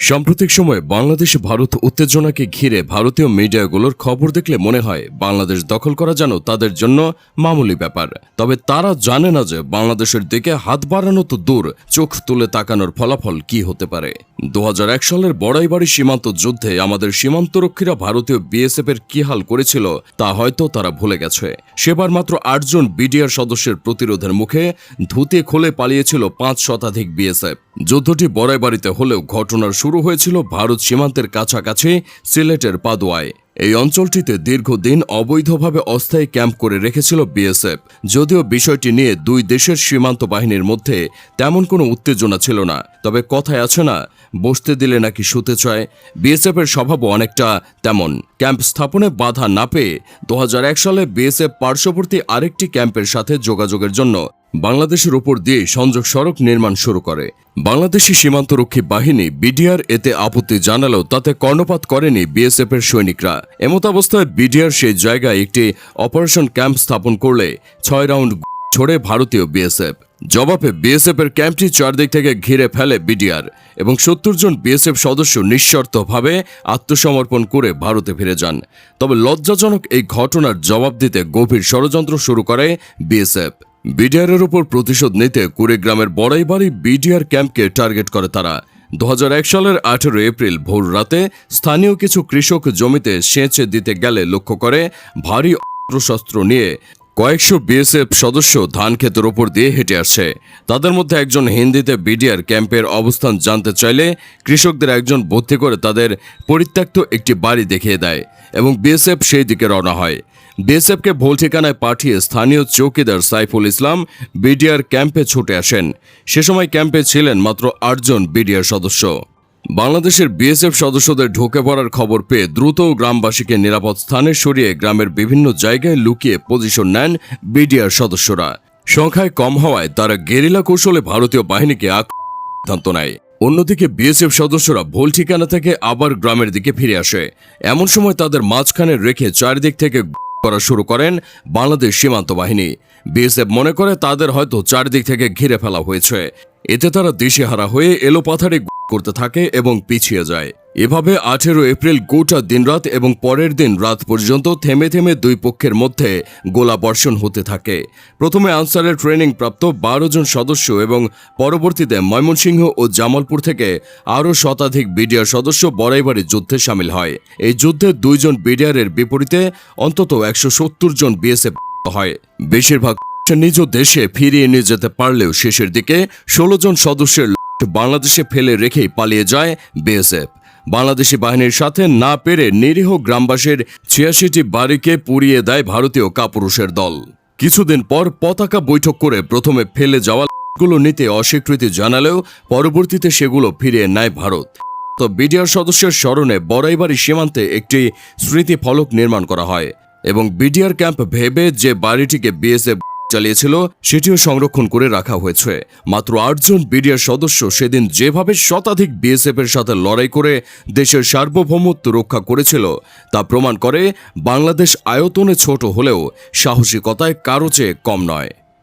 সাম্প্রতিক সময়ে বাংলাদেশ, ভারত উত্তেজনাকে ঘিরে ভারতীয় মিডিয়াগুলোর খবর দেখলে মনে হয় বাংলাদেশ দখল করা যেন তাদের জন্য মামুলি ব্যাপার। তবে তারা জানে না যে বাংলাদেশের দিকে হাত বাড়ানো তো দূর, চোখ তুলে তাকানোর ফলাফল কি হতে পারে। দু হাজার এক সালের বড়াইবাড়ি সীমান্ত যুদ্ধে আমাদের সীমান্তরক্ষীরা ভারতীয় বিএসএফ এর কি হাল করেছিল, তা হয়তো তারা ভুলে গেছে। সেবার মাত্র আটজন বিডিআর সদস্যের প্রতিরোধের মুখে ধুতে খুলে পালিয়েছিল পাঁচ শতাধিক বিএসএফ। যুদ্ধটি বড়াইবাড়িতে হলেও ঘটনার শুরু হয়েছিল ভারত সীমান্তের কাছাকাছি সিলেটের পাদোয়ায়। এই অঞ্চলটিতে দীর্ঘদিন অবৈধভাবে অস্থায়ী ক্যাম্প করে রেখেছিল বিএসএফ। যদিও বিষয়টি নিয়ে দুই দেশের সীমান্ত বাহিনীর মধ্যে তেমন কোনো উত্তেজনা ছিল না। তবে কথায় আছে না, বসতে দিলে নাকি শুতে চায়। বিএসএফের স্বভাবও অনেকটা তেমন। ক্যাম্প স্থাপনে বাধা না পেয়ে দু হাজার এক সালে বিএসএফ পার্শ্ববর্তী আরেকটি ক্যাম্পের সাথে যোগাযোগের জন্য বাংলাদেশের উপর দিয়ে সংযোগ সড়ক নির্মাণ শুরু করে। বাংলাদেশি সীমান্তরক্ষী বাহিনী বিডিআর এতে আপত্তি জানালেও তাতে কর্ণপাত করেনি বিএসএফ এর সৈনিকরা এমতাবস্থায় বিডিআর সেই জায়গায় একটি অপারেশন ক্যাম্প স্থাপন করলে ছয় রাউন্ড ছড়ে ভারতীয় বিএসএফ। জবাবে বিএসএফ এর ক্যাম্পটি চারদিক থেকে ঘিরে ফেলে বিডিআর এবং সত্তর জন বিএসএফ সদস্য নিঃশর্তভাবে আত্মসমর্পণ করে ভারতে ফিরে যান। তবে লজ্জাজনক এই ঘটনার জবাব দিতে গভীর ষড়যন্ত্র শুরু করে বিএসএফ। বিডিআরের উপর প্রতিশোধ নিতে কুড়িগ্রামের বড়াইবাড়ি বিডিআর ক্যাম্পকে টার্গেট করে তারা। দু হাজার এক সালের আঠেরো এপ্রিল ভোর রাতে স্থানীয় কিছু কৃষক জমিতে সেচ দিতে গেলে লক্ষ্য করে ভারী অস্ত্রশস্ত্র নিয়ে কয়েকশো বিএসএফ সদস্য ধান ক্ষেতের ওপর দিয়ে হেঁটে আসছে। তাদের মধ্যে একজন হিন্দিতে বিডিআর ক্যাম্পের অবস্থান জানতে চাইলে কৃষকদের একজন ভর্তি করে তাদের পরিত্যক্ত একটি বাড়ি দেখিয়ে দেয় এবং বিএসএফ সেই দিকে রওনা হয়। বিএসএফকে ভুল ঠিকানায় পাঠিয়ে স্থানীয় চৌকিদার সাইফুল ইসলাম বিডিআর ক্যাম্পে ছুটে আসেন। সে সময় ক্যাম্পে ছিলেন মাত্র আটজন বিডিআর সদস্য। বাংলাদেশের বিএসএফ সদস্যদের ঢুকে পড়ার খবর পেয়ে দ্রুত গ্রামবাসীকে নিরাপদ স্থানে সরিয়ে গ্রামের বিভিন্ন জায়গায় লুকিয়ে পজিশন নেন বিডিআর সদস্যরা। সংখ্যায় কম হওয়ায় তারা গেরিলা কৌশলে ভারতীয় বাহিনীকে সিদ্ধান্ত নেয়। অন্যদিকে বিএসএফ সদস্যরা ভুল ঠিকানা থেকে আবার গ্রামের দিকে ফিরে আসে। এমন সময় তাদের মাঝখানে রেখে চারিদিক থেকে করা শুরু করেন বাংলাদেশ সীমান্ত বাহিনী। বিএসএফ মনে করে তাদের হয়তো চারদিক থেকে ঘিরে ফেলা হয়েছে। এতে তারা দিশেহারা হয়ে এলোপাথারে করতে থাকে এবং পিছিয়ে যায়। এভাবে আঠেরো এপ্রিল গোটা দিনরাত এবং পরের দিন রাত পর্যন্ত থেমে থেমে দুই পক্ষের মধ্যে গোলা বর্ষণ হতে থাকে। প্রথমে আনসারের ট্রেনিং প্রাপ্ত বারো জন সদস্য এবং পরবর্তীতে ময়মনসিংহ ও জামালপুর থেকে আরও শতাধিক বিডিআর সদস্য বড়াইবাড়ি যুদ্ধে সামিল হয়। এই যুদ্ধে দুইজন বিডিআরের বিপরীতে অন্তত একশো সত্তর জন বিএসএফ হয়। বেশিরভাগ নিজ দেশে ফিরিয়ে নিয়ে যেতে পারলেও শেষের দিকে ষোলো জন সদস্যের বাংলাদেশে ফেলে রেখেই পালিয়ে যায় বিএসএফ। বাংলাদেশি বাহিনীর সাথে না পেরে নিরীহ গ্রামবাসীর ছিয়াশিটি বাড়িকে পুড়িয়ে দেয় ভারতীয় কাপুরুষের দল। কিছুদিন পর পতাকা বৈঠক করে প্রথমে ফেলে যাওয়া গুলো নিতে অস্বীকৃতি জানালেও পরবর্তীতে সেগুলো ফিরিয়ে নেয় ভারত। তো বিডিআর সদস্যের স্মরণে বড়াইবাড়ি সীমান্তে একটি স্মৃতি ফলক নির্মাণ করা হয় এবং বিডিআর ক্যাম্প ভেবে যে বাড়িটিকে বিএসএফ চালিয়েছিল, সেটিও সংরক্ষণ করে রাখা হয়েছে। মাত্র আটজন বিডিআর সদস্য সেদিন যেভাবে শতাধিক বিএসএফ এর সাথে লড়াই করে দেশের সার্বভৌমত্ব রক্ষা করেছিল, তা প্রমাণ করে বাংলাদেশ আয়তনে ছোট হলেও সাহসিকতায় কারও চেয়ে কম নয়।